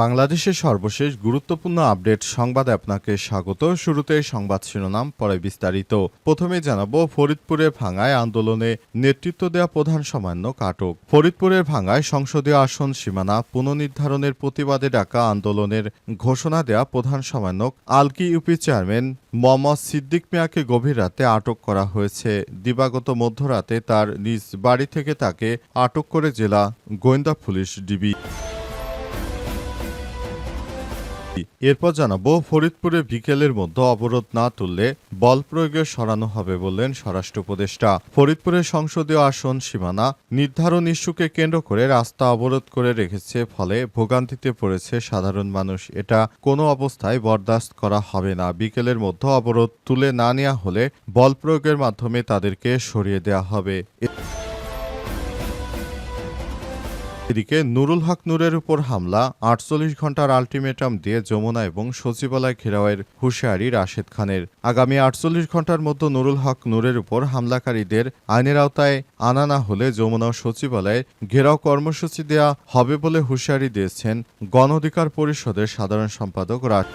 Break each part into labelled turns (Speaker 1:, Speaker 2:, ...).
Speaker 1: বাংলাদেশের সর্বশেষ গুরুত্বপূর্ণ আপডেট সংবাদে আপনাকে স্বাগত। শুরুতে সংবাদ শিরোনাম, পরে বিস্তারিত। প্রথমে জানাব, ফরিদপুরে ভাঙায় আন্দোলনে নেতৃত্ব দেয়া প্রধান সমন্বয়ক আটক ফরিদপুরের ভাঙায় সংসদীয় আসন সীমানা পুনর্নির্ধারণের প্রতিবাদে ডাকা আন্দোলনের ঘোষণা দেয়া প্রধান সমন্বয়ক আলকি ইউপি চেয়ারম্যান মোহাম্মদ সিদ্দিক মিয়াকে গভীর রাতে আটক করা হয়েছে। দিবাগত মধ্যরাতে তার নিজ বাড়ি থেকে তাকে আটক করে জেলা গোয়েন্দা পুলিশ ডিবি। এরপর জানাব, ফরিদপুরে বিকেলের মধ্যে অবরোধ না তুললে বল প্রয়োগে সরানো হবে বললেন স্বরাষ্ট্র উপদেষ্টা। ফরিদপুরের সংসদীয় আসন সীমানা নির্ধারণ ইস্যুকে কেন্দ্র করে রাস্তা অবরোধ করে রেখেছে, ফলে ভোগান্তিতে পড়েছে সাধারণ মানুষ। এটা কোনো অবস্থায় বরদাস্ত করা হবে না। বিকেলের মধ্যে অবরোধ তুলে না নেওয়া হলে বল প্রয়োগের মাধ্যমে তাদেরকে সরিয়ে দেওয়া হবে। এদিকে নুরুল হক নূরের উপর হামলা, আটচল্লিশ ঘণ্টার আলটিমেটাম দিয়ে যমুনা এবং সচিবালয় ঘেরাওয়ের হুঁশিয়ারি রাশেদ খানের। আগামী আটচল্লিশ ঘণ্টার মধ্যে নুরুল হক নূরের উপর হামলাকারীদের আইনের আওতায় আনা না হলে যমুনা ও সচিবালয়ে ঘেরাও কর্মসূচি দেয়া হবে বলে হুঁশিয়ারি দিয়েছেন গণ অধিকার পরিষদের সাধারণ সম্পাদক রাজ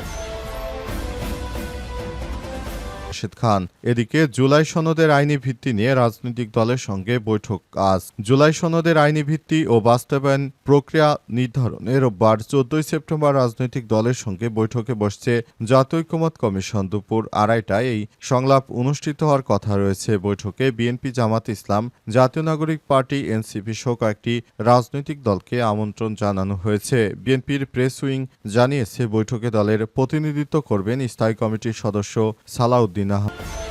Speaker 1: রাশেদ খান। এদিকে জুলাই সনদের আইনি ভিত্তি নিয়ে রাজনৈতিক দলের সঙ্গে বৈঠক আজ। জুলাই সনদের আইনি ভিত্তি ও বাস্তবায়ন প্রক্রিয়া নির্ধারণে রোববার চোদ্দই সেপ্টেম্বর রাজনৈতিক দলের সঙ্গে বৈঠকে বসছে জাতীয় ঐক্যমত কমিশন। দুপুর আড়াইটায় এই সংলাপ অনুষ্ঠিত হওয়ার কথা রয়েছে। বৈঠকে বিএনপি জামাত ইসলাম, জাতীয় নাগরিক পার্টি, এনসিপি সহ কয়েকটি রাজনৈতিক দলকে আমন্ত্রণ জানানো হয়েছে। বিএনপির প্রেস উইং জানিয়েছে, বৈঠকে দলের প্রতিনিধিত্ব করবেন স্থায়ী কমিটির সদস্য সালাউদ্দিন بينها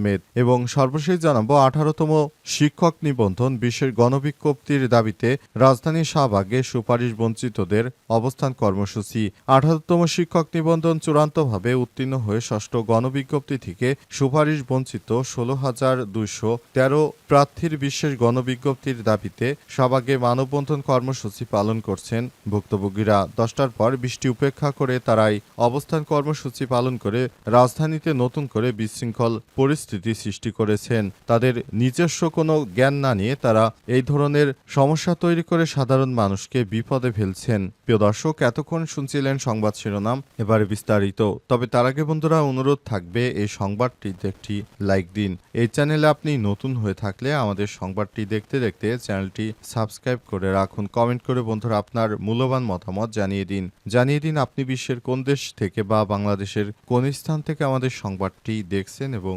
Speaker 1: আহমেদ এবং সর্বশেষ জানাব আঠারোতম শিক্ষক নিবন্ধন বিশেষ গণবিজ্ঞপ্তির দাবিতে রাজধানী শাহবাগে সুপারিশ বঞ্চিতদের অবস্থান কর্মসূচি। আঠারোতম শিক্ষক নিবন্ধন চূড়ান্তভাবে উত্তীর্ণ হয়ে ষষ্ঠ গণবিজ্ঞপ্তি থেকে সুপারিশ বঞ্চিত ষোলো হাজার দুইশো তেরো প্রার্থীর বিশেষ গণবিজ্ঞপ্তির দাবিতে শাহবাগে মানববন্ধন কর্মসূচি পালন করছেন ভুক্তভোগীরা। দশটার পর বৃষ্টি উপেক্ষা করে তারাই অবস্থান কর্মসূচি পালন করে রাজধানীতে নতুন করে বিশৃঙ্খল পরিস্থিতি সৃষ্টি করেছেন। তাদের নিজস্ব কোনো জ্ঞান না নিয়ে তারা এই ধরনের সমস্যা তৈরি করে সাধারণ মানুষকে বিপদে ফেলছেন। প্রিয় দর্শক, এতক্ষণ শুনছিলেন সংবাদ শিরোনাম, এবারে বিস্তারিত। তবে তার আগে বন্ধুরা, অনুরোধ থাকবে এই সংবাদটিতে একটি লাইক দিন। এই চ্যানেলে আপনি নতুন হয়ে থাকলে আমাদের সংবাদটি দেখতে দেখতে চ্যানেলটি সাবস্ক্রাইব করে রাখুন। কমেন্ট করে বন্ধুরা আপনার মূল্যবান মতামত জানিয়ে দিন। জানিয়ে দিন আপনি বিশ্বের কোন দেশ থেকে বা বাংলাদেশের কোন স্থান থেকে আমাদের সংবাদটি দেখছেন এবং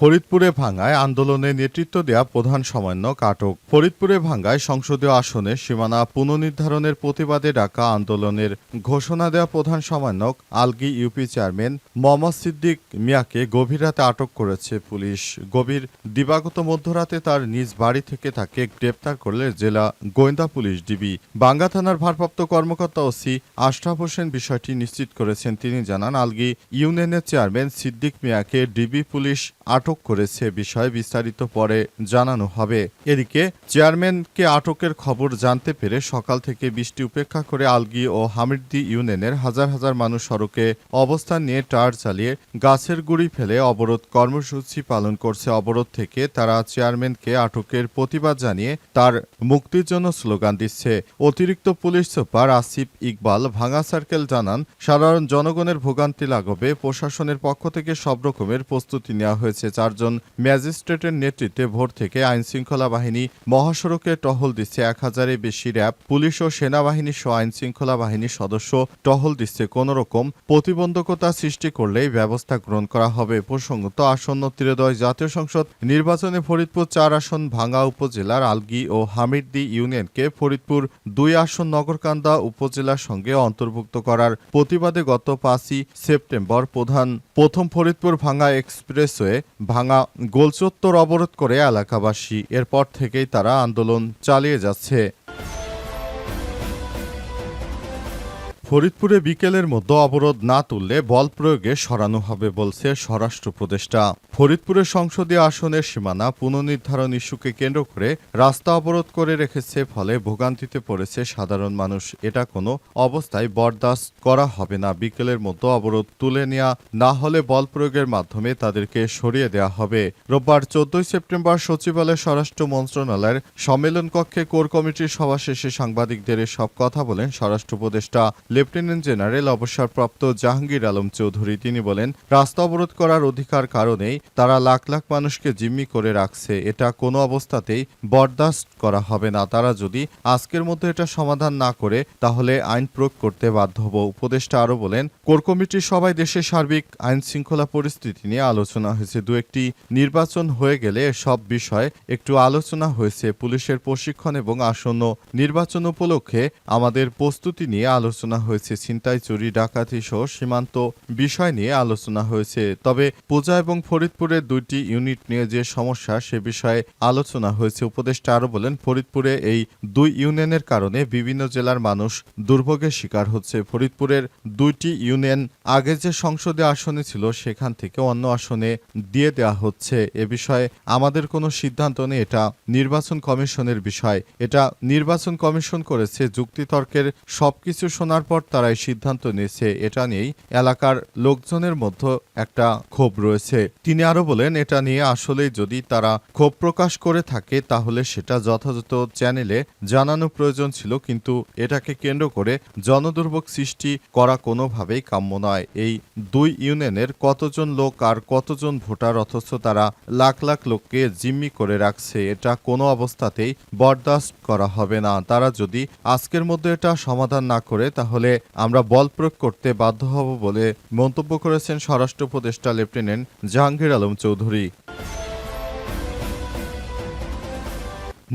Speaker 1: ফরিদপুরে ভাঙ্গায় আন্দোলনে নেতৃত্ব দেয়া প্রধান সমন্বয়ক আটক ফরিদপুরে ভাঙ্গায় সংসদীয় আসনে সীমানা পুনর্নির্ধারণের প্রতিবাদে ডাকা আন্দোলনের ঘোষণা দেওয়া প্রধান সমন্বয়ক আলগি ইউপি চেয়ারম্যান মোহাম্মদ সিদ্দিক মিয়াকে গভীর রাতে আটক করেছে পুলিশ। গভীর দিবাগত মধ্যরাতে তার নিজ বাড়ি থেকে তাকে গ্রেপ্তার করলে জেলা গোয়েন্দা পুলিশ ডিবি। বাঙ্গা থানার ভারপ্রাপ্ত কর্মকর্তা ওসি আশরাফ হোসেন বিষয়টি নিশ্চিত করেছেন। তিনি জানান, আলগি ইউনিয়নের চেয়ারম্যান সিদ্দিক মিয়াকে ডিবি পুলিশ আটক করেছে বিষয়ে বিস্তারিত পরে জানানো হবে। এদিকে চেয়ারম্যানকে আটকের খবর জানতে পেরে সকাল থেকে বৃষ্টি উপেক্ষা করে আলগি ও হামিরদি ইউনিয়নের হাজার হাজার মানুষ সড়কে অবস্থান নিয়ে টায়ার চালিয়ে গাছের গুড়ি ফেলে অবরোধ কর্মসূচি পালন করছে। অবরোধ থেকে তারা চেয়ারম্যানকে আটকের প্রতিবাদ জানিয়ে তার মুক্তির জন্য স্লোগান দিচ্ছে। অতিরিক্ত পুলিশ সুপার আসিফ ইকবাল ভাঙা সার্কেল জানান, সাধারণ জনগণের ভোগান্তি লাঘবে। প্রশাসনের পক্ষ থেকে সব রকমের প্রস্তুতি নেওয়া হয়েছে। চারজন ম্যাজিস্ট্রেটের নেতৃত্বে ভোর থেকে আইন শৃঙ্খলা বাহিনী মহাসড়কে টহল দিচ্ছে। এক হাজারের বেশি র্যাব, পুলিশ ও সেনাবাহিনী সহ আইন শৃঙ্খলা বাহিনীর সদস্য টহল দিচ্ছে। কোন রকম প্রতিবন্ধকতা সৃষ্টি করলেই ব্যবস্থা গ্রহণ করা হবে প্রসঙ্গত আসন্ন ত্রিদয় জাতীয় সংসদ নির্বাচনে ফরিদপুর চার আসন ভাঙ্গা উপজেলার আলগি ও হামিরদি ইউনিয়নকে ফরিদপুর দুই আসন নগরকান্দা উপজেলার সঙ্গে অন্তর্ভুক্ত করার প্রতিবাদে গত পাঁচই সেপ্টেম্বর প্রধান প্রথম ফরিদপুর ভাঙা এক্সপ্রেসওয়ে ভাঙা গোলচত্বর অবরোধ করে এলাকাবাসী। এরপর থেকেই তারা আন্দোলন চালিয়ে যাচ্ছে। ফরিদপুরে বিকেলের মধ্যে অবরোধ না তুললে বল প্রয়োগে সরানো হবে বলছে স্বরাষ্ট্র উপদেষ্টা। ফরিদপুরের সংসদীয় আসনের সীমানা পুনর্নির্ধারণ ইস্যুকে কেন্দ্র করে রাস্তা অবরোধ করে রেখেছে, ফলে ভোগান্তিতে পড়েছে সাধারণ মানুষ। এটা কোনো অবস্থায় বরদাস্ত করা হবে না। বিকেলের মধ্যে অবরোধ তুলে নেওয়া না হলে বল প্রয়োগের মাধ্যমে তাদেরকে সরিয়ে দেওয়া হবে। রোববার চোদ্দই সেপ্টেম্বর সচিবালয় স্বরাষ্ট্র মন্ত্রণালয়ের সম্মেলন কক্ষে কোর কমিটির সভা শেষে সাংবাদিকদের সব কথা বলেন স্বরাষ্ট্র উপদেষ্টা। লেফটেন্যান্ট জেনারেল অবসরপ্রাপ্ত জাহাঙ্গীর আলম চৌধুরী, তিনি বলেন, রাস্তা অবরোধ করার অধিকার কারণেই তারা লাখ লাখ মানুষকে জিম্মি করে রাখছে। এটা কোনো অবস্থাতেই বরদাস্ত করা হবে না। তারা যদি আজকের মধ্যে এটা সমাধান না করে, তাহলে আইন প্রয়োগ করতে বাধ্য হব। উপদেষ্টা আরও বলেন, কোর কমিটির সবাই দেশের সার্বিক আইন শৃঙ্খলা পরিস্থিতি নিয়ে আলোচনা হয়েছে। দু একটি নির্বাচন হয়ে গেলে সব বিষয়ে একটু আলোচনা হয়েছে। পুলিশের প্রশিক্ষণ এবং আসন্ন নির্বাচন উপলক্ষে আমাদের প্রস্তুতি নিয়ে আলোচনা হয়েছে ছিনতাই, চুরি, ডাকাতি সহ সীমান্ত বিষয় নিয়ে আলোচনা হয়েছে। তবে পূজা এবং ফরিদপুরের দুইটি ইউনিট নিয়ে যে সমস্যা, সে বিষয়ে আলোচনা হয়েছে। উপদেষ্টা আরও বলেন, ফরিদপুরে এই দুই ইউনিয়নের কারণে বিভিন্ন জেলার মানুষ দুর্ভোগের শিকার হচ্ছে। ফরিদপুরের দুইটি ইউনিয়ন আগে যে সংসদে আসনে ছিল, সেখান থেকে অন্য আসনে দিয়ে দেওয়া হচ্ছে। এ বিষয়ে আমাদের কোনো সিদ্ধান্ত নেই। এটা নির্বাচন কমিশনের বিষয়। এটা নির্বাচন কমিশন করেছে যুক্তিতর্কের সবকিছু শোনার পর তারাই সিদ্ধান্ত নিয়েছে, এটা নিয়েই এলাকার লোকজনের মধ্যে একটা ক্ষোভ রয়েছে। তিনি আরও বলেন, এটা নিয়ে আসলেই যদি তারা ক্ষোভ প্রকাশ করে থাকে, তাহলে সেটা যথাযথ চ্যানেলে জানানো প্রয়োজন ছিল, কিন্তু এটাকে কেন্দ্র করে জনদুর্ভোগ সৃষ্টি করা কোনোভাবেই কাম্য নয়। এই দুই ইউনিয়নের কতজন লোক আর কতজন ভোটার, অথচ তারা লাখ লাখ লোককে জিম্মি করে রাখছে, এটা কোনো অবস্থাতেই বরদাস্ত করা হবে না। তারা যদি আজকের মধ্যে এটা সমাধান না করে, তাহলে আমরা বল প্রয়োগ করতে বাধ্য হব বলে মন্তব্য করেছেন স্বরাষ্ট্র উপদেষ্টা লেফটেন্যান্ট জাহাঙ্গীর আলম চৌধুরী।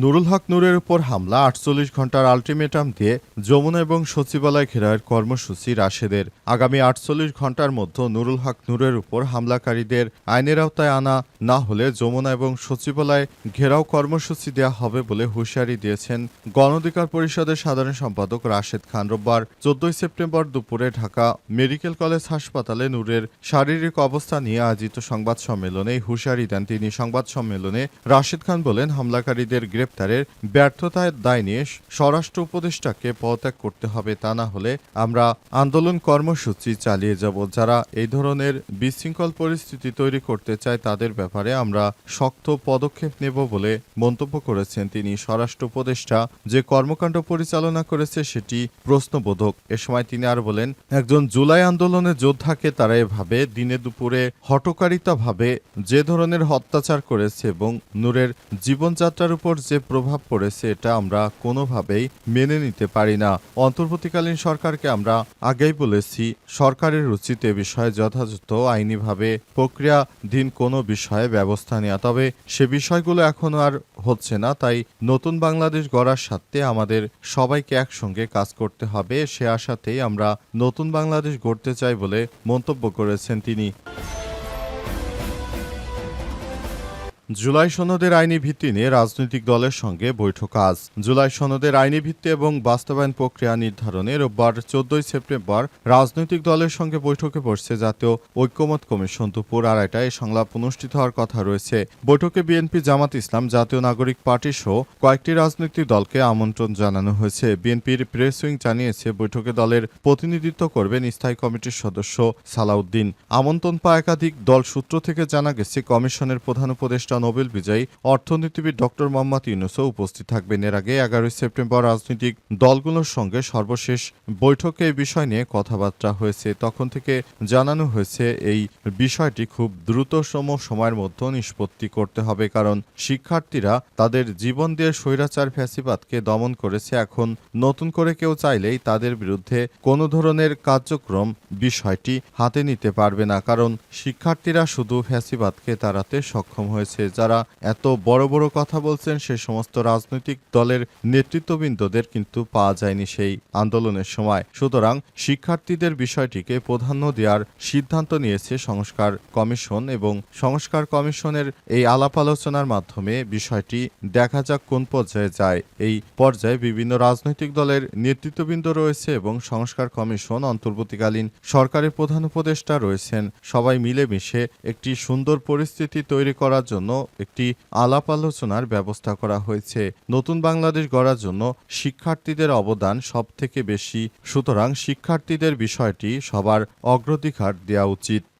Speaker 1: নুরুল হক নূরের উপর হামলা, আটচল্লিশ ঘণ্টার আলটিমেটাম দিয়ে যমুনা এবং সচিবালয় ঘেরাওয়ের কর্মসূচি রাশেদের। আগামী আটচল্লিশ ঘণ্টার মধ্যে নুরুল হক নূরের উপর হামলাকারীদের আইনের আওতায় আনা না হলে যমুনা এবং সচিবালয় ঘেরাও কর্মসূচি দেওয়া হবে বলে হুঁশিয়ারি দিয়েছেন গণ অধিকার পরিষদের সাধারণ সম্পাদক রাশেদ খান রোববার। চোদ্দই সেপ্টেম্বর দুপুরে ঢাকা মেডিকেল কলেজ হাসপাতালে নূরের শারীরিক অবস্থা নিয়ে আয়োজিত সংবাদ সম্মেলনে হুঁশিয়ারি দেন তিনি। সংবাদ সম্মেলনে রাশেদ খান বলেন, হামলাকারীদের গ্রেপ্তারের ব্যর্থতায় দায় নিয়ে স্বরাষ্ট্র উপদেষ্টাকে পদত্যাগ করতে হবে তা না হলে আমরা আন্দোলন কর্মসূচি চালিয়ে যাব। যারা এই ধরনের বিশৃঙ্খল পরিস্থিতি তৈরি করতে চায় তাদের ব্যাপারে আমরা শক্ত পদক্ষেপ নেব বলে মন্তব্য করেছেন তিনি। স্বরাষ্ট্র উপদেষ্টা যে কর্মকাণ্ড পরিচালনা করেছে সেটি প্রশ্নবোধক। এ সময় তিনি আর বলেন, একজন জুলাই আন্দোলনের যোদ্ধাকে তারা এভাবে দিনে দুপুরে হটকারিতাভাবে যে ধরনের অত্যাচার করেছে এবং নূরের জীবনযাত্রার উপর যে প্রভাব পড়েছে এটা আমরা কোনোভাবেই মেনে নিতে পারি না। অন্তর্বর্তীকালীন সরকারকে আমরা আগেই বলেছি, সরকারের উচিত এ বিষয়ে যথাযথ আইনিভাবে প্রক্রিয়াধীন কোনো বিষয়ে ব্যবস্থা নেওয়া তবে সে বিষয়গুলো এখনও আর হচ্ছে না, তাই নতুন বাংলাদেশ গড়ার স্বার্থে আমাদের সবাইকে একসঙ্গে কাজ করতে হবে। সে আশাতেই আমরা নতুন বাংলাদেশ গড়তে চাই বলে মন্তব্য করেছেন তিনি। জুলাই সনদের আইনি ভিত্তি নিয়ে রাজনৈতিক দলের সঙ্গে বৈঠক আজ। জুলাই সনদের আইনি ভিত্তি এবং বাস্তবায়ন প্রক্রিয়া নির্ধারণে রোববার চোদ্দই সেপ্টেম্বর রাজনৈতিক দলের সঙ্গে বৈঠকে বসছে জাতীয় ঐক্যমত কমিশন। দুপুর আড়াইটায় সংলাপ অনুষ্ঠিত হওয়ার কথা রয়েছে। বৈঠকে বিএনপি জামাত ইসলাম, জাতীয় নাগরিক পার্টি সহ কয়েকটি রাজনৈতিক দলকে আমন্ত্রণ জানানো হয়েছে। বিএনপির প্রেস উইং জানিয়েছে, বৈঠকে দলের প্রতিনিধিত্ব করবেন স্থায়ী কমিটির সদস্য সালাউদ্দিন। আমন্ত্রণ পাওয়া একাধিক দল সূত্র থেকে জানা গেছে, কমিশনের প্রধান উপদেষ্টা নোবেল বিজয়ী অর্থনীতিবিদ ডক্টর মোহাম্মদ ইউনুসও উপস্থিত থাকবেন। এর আগে এগারোই সেপ্টেম্বর রাজনৈতিক দলগুলোর সঙ্গে সর্বশেষ বৈঠকে এই বিষয় নিয়ে কথাবার্তা হয়েছে। তখন থেকে জানানো হয়েছে, এই বিষয়টি খুব দ্রুততম সময়ের মধ্যে নিষ্পত্তি করতে হবে, কারণ শিক্ষার্থীরা তাদের জীবন দিয়ে স্বৈরাচার ফ্যাসিবাদকে দমন করেছে। এখন নতুন করে কেউ চাইলেই তাদের বিরুদ্ধে কোনো ধরনের কার্যক্রম বিষয়টি হাতে নিতে পারবে না, কারণ শিক্ষার্থীরা শুধু ফ্যাসিবাদকে তাড়াতে সক্ষম হয়েছে। যারা এত বড় বড় কথা বলছেন, সে সমস্ত রাজনৈতিক দলের নেতৃত্ববৃন্দদের কিন্তু পাওয়া যায়নি সেই আন্দোলনের সময়। সুতরাং শিক্ষার্থীদের বিষয়টিকে প্রাধান্য দেওয়ার সিদ্ধান্ত নিয়েছে সংস্কার কমিশন এবং সংস্কার কমিশনের এই আলাপ আলোচনার মাধ্যমে বিষয়টি দেখা যাক কোন পর্যায়ে যায়। এই পর্যায়ে বিভিন্ন রাজনৈতিক দলের নেতৃত্ববৃন্দ রয়েছে এবং সংস্কার কমিশন অন্তর্বর্তীকালীন সরকারের প্রধান উপদেষ্টা রয়েছেন। সবাই মিলেমিশে একটি সুন্দর পরিস্থিতি তৈরি করার জন্য একটি আলাপ আলোচনার ব্যবস্থা করা হয়েছে। নতুন বাংলাদেশ গড়ার জন্য শিক্ষার্থীদের অবদান সব থেকে বেশি। সুতরাং শিক্ষার্থীদের বিষয়টি সবার অগ্রাধিকার দেওয়া উচিত।